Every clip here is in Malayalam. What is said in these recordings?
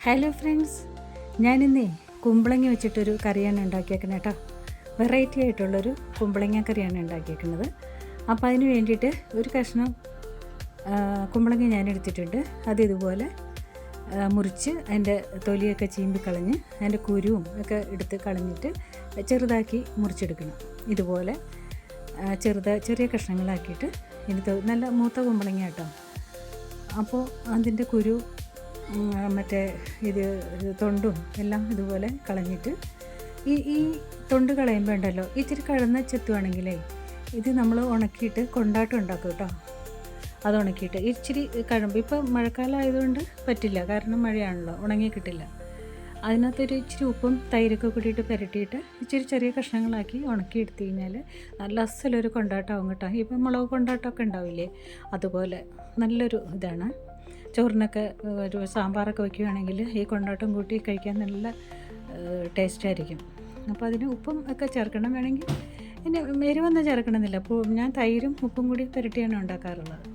ഹലോ ഫ്രണ്ട്സ് ഞാനിന്നേ കുമ്പളങ്ങ വെച്ചിട്ടൊരു കറിയാണ് ഉണ്ടാക്കിയേക്കുന്നത് കേട്ടോ വെറൈറ്റി ആയിട്ടുള്ളൊരു കുമ്പളങ്ങ കറിയാണ് ഉണ്ടാക്കിയേക്കുന്നത് അപ്പോൾ അതിന് വേണ്ടിയിട്ട് ഒരു കഷ്ണം കുമ്പളങ്ങ ഞാൻ എടുത്തിട്ടുണ്ട് അത് ഇതുപോലെ മുറിച്ച് അതിന്റെ തൊലിയൊക്കെ ചീമ്പി കളഞ്ഞ് അതിന്റെ കുരുവും ഒക്കെ എടുത്ത് കളഞ്ഞിട്ട് ചെറുതാക്കി മുറിച്ചെടുക്കണം. ഇതുപോലെ ചെറുത ചെറിയ കഷ്ണങ്ങളാക്കിയിട്ട് ഇത് നല്ല മൂത്ത കുമ്പളങ്ങ കേട്ടോ അപ്പോൾ അതിന്റെ കുരു മറ്റേ ഇത് തൊണ്ടും എല്ലാം ഇതുപോലെ കളഞ്ഞിട്ട് ഈ ഈ തൊണ്ട് കളയുമ്പോൾ ഉണ്ടല്ലോ ഇച്ചിരി കഴന്ന ചെത്തുവാണെങ്കിലേ ഇത് നമ്മൾ ഉണക്കിയിട്ട് കൊണ്ടാട്ടം ഉണ്ടാക്കും കേട്ടോ. അത് ഉണക്കിയിട്ട് ഇച്ചിരി കഴമ്പ് ഇപ്പോൾ മഴക്കാലം ആയതുകൊണ്ട് പറ്റില്ല കാരണം മഴയാണല്ലോ ഉണങ്ങി കിട്ടില്ല. അതിനകത്തൊരു ഇച്ചിരി ഉപ്പും തൈരൊക്കെ കൂടിയിട്ട് പുരട്ടിയിട്ട് ഇച്ചിരി ചെറിയ കഷ്ണങ്ങളാക്കി ഉണക്കി കഴിഞ്ഞാൽ നല്ല അസലൊരു കൊണ്ടാട്ടമാവും കേട്ടോ. ഇപ്പം മുളക് കൊണ്ടാട്ടമൊക്കെ ഉണ്ടാവില്ലേ അതുപോലെ നല്ലൊരു ഇതാണ്. ചോറിനൊക്കെ ഒരു സാമ്പാറൊക്കെ വെക്കുകയാണെങ്കിൽ ഈ കൊണ്ടാട്ടം കൂട്ടി കഴിക്കാൻ നല്ല ടേസ്റ്റായിരിക്കും അപ്പോൾ അതിന് ഉപ്പും ഒക്കെ ചേർക്കണം വേണമെങ്കിൽ. പിന്നെ എരിവൊന്നും ചേർക്കണമെന്നില്ല. അപ്പോൾ ഞാൻ തൈരും ഉപ്പും കൂടി പുരട്ടിയാണ് ഉണ്ടാക്കാറുള്ളത്.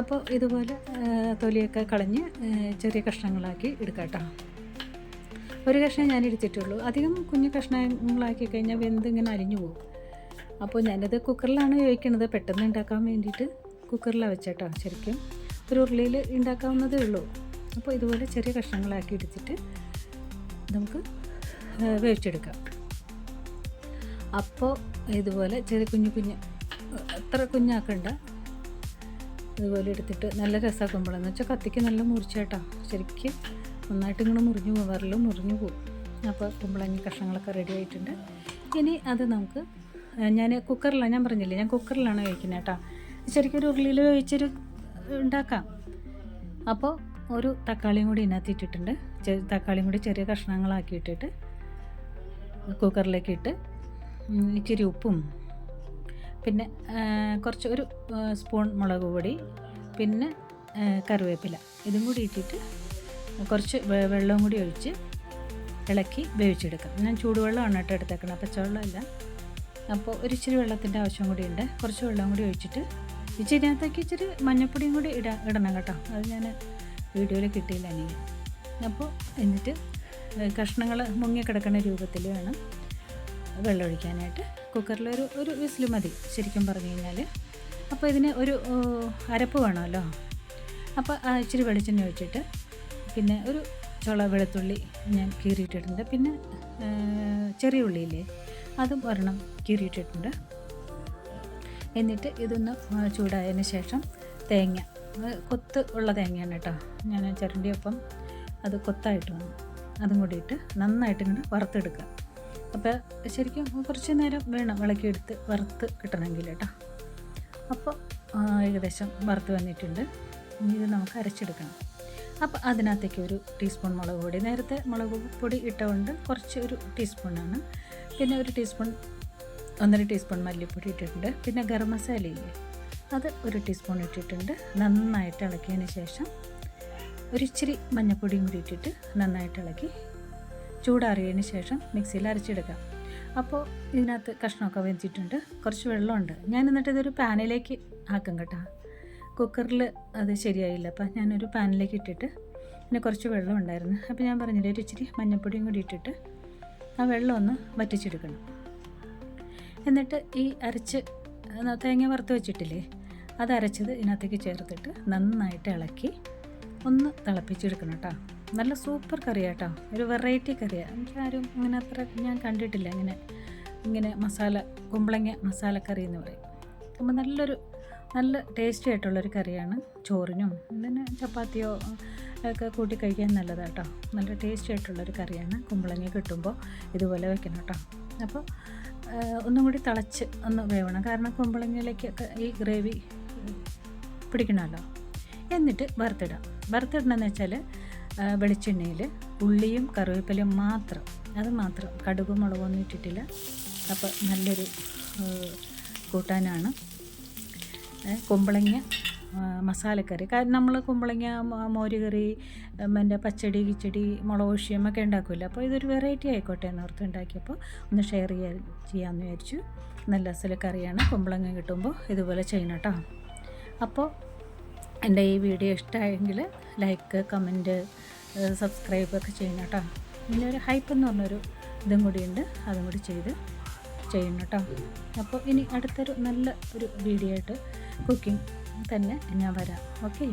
അപ്പോൾ ഇതുപോലെ തൊലിയൊക്കെ കളഞ്ഞ് ചെറിയ കഷ്ണങ്ങളാക്കി എടുക്കാം ഒരു കഷ്ണം ഞാൻ എടുത്തിട്ടുള്ളൂ അധികം കുഞ്ഞു കഷ്ണങ്ങളാക്കി കഴിഞ്ഞാൽ വെന്ത് ഇങ്ങനെ അരിഞ്ഞു പോകും. അപ്പോൾ ഞാനിത് കുക്കറിലാണ് ഉപയോഗിക്കുന്നത് പെട്ടെന്ന് ഉണ്ടാക്കാൻ വേണ്ടിയിട്ട് കുക്കറിലാണ് വെച്ചേട്ടോ ശരിക്കും. ഒരു ഉരുളിയിൽ ഉണ്ടാക്കാവുന്നതേ ഉള്ളൂ. അപ്പോൾ ഇതുപോലെ ചെറിയ കഷ്ണങ്ങളാക്കി എടുത്തിട്ട് നമുക്ക് വേവിച്ചെടുക്കാം. അപ്പോൾ ഇതുപോലെ ചെറിയ കുഞ്ഞു കുഞ്ഞ് അത്ര കുഞ്ഞാക്കണ്ട. ഇതുപോലെ എടുത്തിട്ട് നല്ല രസമാക്കുമ്പോഴെന്ന് വെച്ചാൽ കത്തിക്ക് നല്ല മുറിച്ചേട്ടാ. ശരിക്കും നന്നായിട്ട് ഇങ്ങനെ മുറിഞ്ഞു പോകും മുറിഞ്ഞു പോകും അപ്പോൾ കുമ്പളങ്ങി കഷ്ണങ്ങളൊക്കെ റെഡി ആയിട്ടുണ്ട്. ഇനി അത് നമുക്ക് ഞാൻ കുക്കറിലാണ് ഞാൻ പറഞ്ഞില്ലേ? ഞാൻ കുക്കറിലാണ് കഴിക്കുന്നത് കേട്ടോ ശരിക്കും ഒരു ഉരുളിയിൽ വേവിച്ചൊരു ഉണ്ടാക്കാം. അപ്പോൾ ഒരു തക്കാളിയും കൂടി ഇതിനകത്ത് ഇട്ടിട്ടുണ്ട്. തക്കാളിയും കൂടി ചെറിയ കഷ്ണങ്ങളാക്കി ഇട്ടിട്ട് കുക്കറിലേക്ക് ഇട്ട് ഇച്ചിരി ഉപ്പും പിന്നെ കുറച്ച് ഒരു സ്പൂൺ മുളക് പൊടി പിന്നെ കറിവേപ്പില. ഇതും കൂടി ഇട്ടിട്ട് കുറച്ച് വെള്ളവും കൂടി ഒഴിച്ച് ഇളക്കി വേവിച്ചെടുക്കാം. ഞാൻ ചൂടുവെള്ളമാണ് കേട്ടോ എടുത്തേക്കണം പച്ചവെള്ളമല്ല. അപ്പോൾ ഒരിച്ചിരി വെള്ളത്തിന്റെ ആവശ്യം കൂടി ഉണ്ട്. കുറച്ച് വെള്ളം കൂടി ഒഴിച്ചിട്ട് ഇച്ചിരിനകത്തേക്ക് ഇച്ചിരി മഞ്ഞപ്പൊടിയും കൂടി ഇട ഇടണം കേട്ടോ. അത് ഞാൻ വീഡിയോയിൽ കിട്ടിയില്ല എനിക്ക് അപ്പോൾ എന്നിട്ട് കഷ്ണങ്ങൾ മുങ്ങിക്കിടക്കുന്ന രൂപത്തിൽ വേണം വെള്ളമൊഴിക്കാനായിട്ട് കുക്കറിലൊരു ഒരു വിസിൽ മതി ശരിക്കും പറഞ്ഞു കഴിഞ്ഞാൽ. അപ്പോൾ ഇതിന് ഒരു അരപ്പ് വേണമല്ലോ. അപ്പോൾ ഇച്ചിരി വെളിച്ചെണ്ണ ഒഴിച്ചിട്ട് പിന്നെ ഒരു ചുള വെളുത്തുള്ളി ഞാൻ കീറിയിട്ടിട്ടുണ്ട്. പിന്നെ ചെറിയ ഉള്ളിയില്ലേ അതും ഒരെണ്ണം കീറിയിട്ടിട്ടുണ്ട്. എന്നിട്ട് ഇതൊന്ന് ചൂടായതിന് ശേഷം തേങ്ങ. കൊത്ത് ഉള്ള തേങ്ങയാണ് കേട്ടോ. ഞാൻ ചിരണ്ടിയൊപ്പം അത് കൊത്തായിട്ട് വന്നു. അതും കൂടി ഇട്ട് നന്നായിട്ട് ഇങ്ങനെ വറുത്തെടുക്കുക. അപ്പോൾ ശരിക്കും കുറച്ച് നേരം വേണം വിളക്കിയെടുത്ത് വറുത്ത് കിട്ടണമെങ്കിൽ കേട്ടോ. അപ്പോൾ ഏകദേശം വറുത്ത് വന്നിട്ടുണ്ട്. ഇനി ഇത് നമുക്ക് അരച്ചെടുക്കണം. അപ്പോൾ അതിനകത്തേക്ക് ഒരു ടീസ്പൂൺ മുളക് പൊടി. നേരത്തെ മുളക് പൊടി ഇട്ടുകൊണ്ട് കുറച്ച് ഒരു ടീസ്പൂണാണ്. പിന്നെ ഒരു ടീസ്പൂൺ ഒന്നര ടീസ്പൂൺ മല്ലിപ്പൊടി ഇട്ടിട്ടുണ്ട്. പിന്നെ ഗരം മസാല ഇല്ലേ? അത് ഒരു ടീസ്പൂൺ ഇട്ടിട്ടുണ്ട്. നന്നായിട്ട് ഇളക്കിയതിന് ശേഷം ഒരിച്ചിരി മഞ്ഞൾപ്പൊടിയും കൂടി ഇട്ടിട്ട് നന്നായിട്ട് ഇളക്കി ചൂടാറിയതിന് ശേഷം മിക്സിയിൽ അരച്ചെടുക്കാം. അപ്പോൾ ഇതിനകത്ത് കഷ്ണമൊക്കെ വെച്ചിട്ടുണ്ട് കുറച്ച് വെള്ളമുണ്ട്. ഞാൻ എന്നിട്ട് ഇതൊരു പാനിലേക്ക് ആക്കും കേട്ടോ. കുക്കറിൽ അത് ശരിയായില്ല. അപ്പം ഞാനൊരു പാനിലേക്ക് ഇട്ടിട്ട് പിന്നെ കുറച്ച് വെള്ളം ഉണ്ടായിരുന്നു അപ്പോൾ ഞാൻ പറഞ്ഞില്ലേ ഒരു ഇച്ചിരി മഞ്ഞൾപ്പൊടിയും കൂടി ഇട്ടിട്ട് ആ വെള്ളം ഒന്ന് വറ്റിച്ചെടുക്കണം. എന്നിട്ട് ഈ അരച്ച് തേങ്ങ വറുത്ത് വെച്ചിട്ടില്ലേ? അത് അരച്ചത് ഇതിനകത്തേക്ക് ചേർത്തിട്ട് നന്നായിട്ട് ഇളക്കി ഒന്ന് തിളപ്പിച്ചെടുക്കണം കേട്ടോ നല്ല സൂപ്പർ കറിയാട്ടോ ഒരു വെറൈറ്റി കറിയാണ് എനിക്ക് ആരും അങ്ങനെ അത്ര ഞാൻ കണ്ടിട്ടില്ല. ഇങ്ങനെ ഇങ്ങനെ മസാല കുമ്പളങ്ങ മസാലക്കറി എന്ന് പറയും. അപ്പോൾ നല്ലൊരു നല്ല ടേസ്റ്റി ആയിട്ടുള്ളൊരു കറിയാണ് ചോറിനും. പിന്നെ ചപ്പാത്തിയോ ഒക്കെ കൂട്ടി കഴിക്കാൻ നല്ലതാണ് കേട്ടോ നല്ല ടേസ്റ്റി ആയിട്ടുള്ളൊരു കറിയാണ് കുമ്പളങ്ങ കിട്ടുമ്പോൾ ഇതുപോലെ വെക്കണം കേട്ടോ അപ്പോൾ ഒന്നും കൂടി തിളച്ച് ഒന്ന് വേവണം. കാരണം കുമ്പളങ്ങയിലേക്കൊക്കെ ഈ ഗ്രേവി പിടിക്കണമല്ലോ. എന്നിട്ട് വറുത്തിടാം. വറുത്തിടണമെന്ന് വെച്ചാൽ വെളിച്ചെണ്ണയിൽ ഉള്ളിയും കറിവേപ്പിലയും മാത്രം അത് മാത്രം കടുകും മുളകൊന്നും ഇട്ടിട്ടില്ല. അപ്പോൾ നല്ലൊരു കൂട്ടാനാണ്. കുമ്പളങ്ങ മസാലക്കറി. കാരണം നമ്മൾ കുമ്പളങ്ങ മോരുകറി മോര് കറി എന്റെ പച്ചടി കിച്ചടി മുളക് ഒഴിയും ഒക്കെ ഉണ്ടാക്കില്ല അപ്പോൾ ഇതൊരു വെറൈറ്റി ആയിക്കോട്ടെ എന്ന് ഓർത്ത് ഉണ്ടാക്കിയപ്പോൾ ഒന്ന് ഷെയർ ചെയ്യാൻ ചെയ്യാമെന്ന് വിചാരിച്ചു. നല്ല അസല കറിയാണ്. കുമ്പളങ്ങ കിട്ടുമ്പോൾ ഇതുപോലെ ചെയ്യണം കേട്ടോ. അപ്പോൾ എന്റെ ഈ വീഡിയോ ഇഷ്ടമായെങ്കിൽ ലൈക്ക് കമന്റ് സബ്സ്ക്രൈബ് ഒക്കെ ചെയ്യണം കേട്ടോ. പിന്നെ ഒരു ഹൈപ്പ് എന്ന് പറഞ്ഞൊരു ഇതും കൂടിയുണ്ട് അതും കൂടി ചെയ്ത് ചെയ്യണം കേട്ടോ. അപ്പോൾ ഇനി അടുത്തൊരു നല്ല ഒരു വീഡിയോ ആയിട്ട് കുക്കിംഗ് തന്നെ ഞാൻ വരാം ഓക്കെ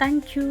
താങ്ക് യു